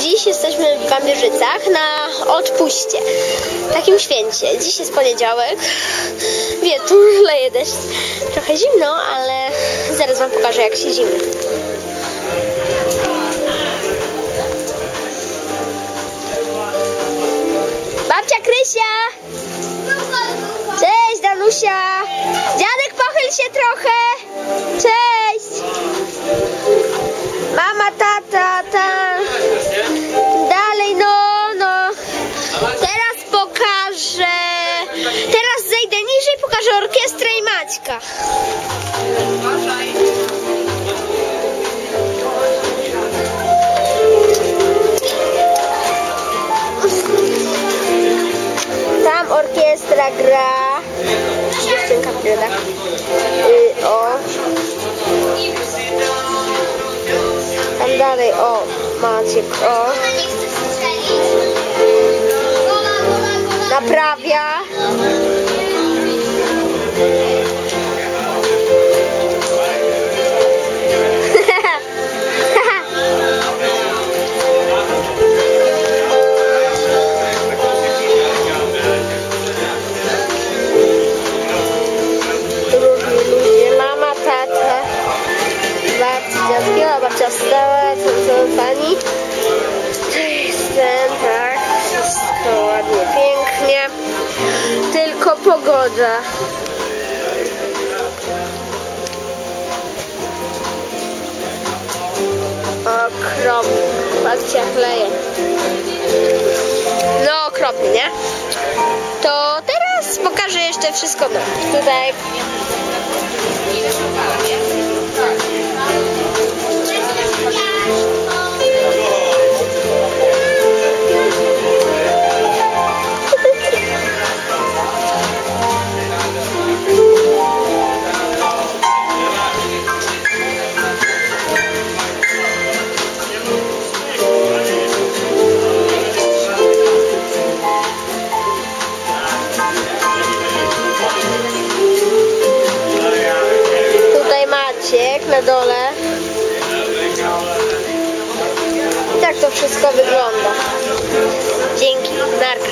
Dziś jesteśmy w Bambierzycach na odpuście, takim święcie. Dziś jest poniedziałek, wie, tu leje deszcz, trochę zimno, ale zaraz wam pokażę jak siedzimy. Babcia Krysia! Cześć Danusia! Dziadek pochyl się trochę! Cześć! Pokażę orkiestrę i Maćka. Tam orkiestra gra. Dziewczynka w brodach. Y, o. Tam dalej, o, Maciek, o. Naprawia. Tylko pogoda. Okropnie, babcia chleje. No okropnie, nie? To teraz pokażę jeszcze wszystko tutaj. Maciek na dole. I tak to wszystko wygląda. Dzięki, narka.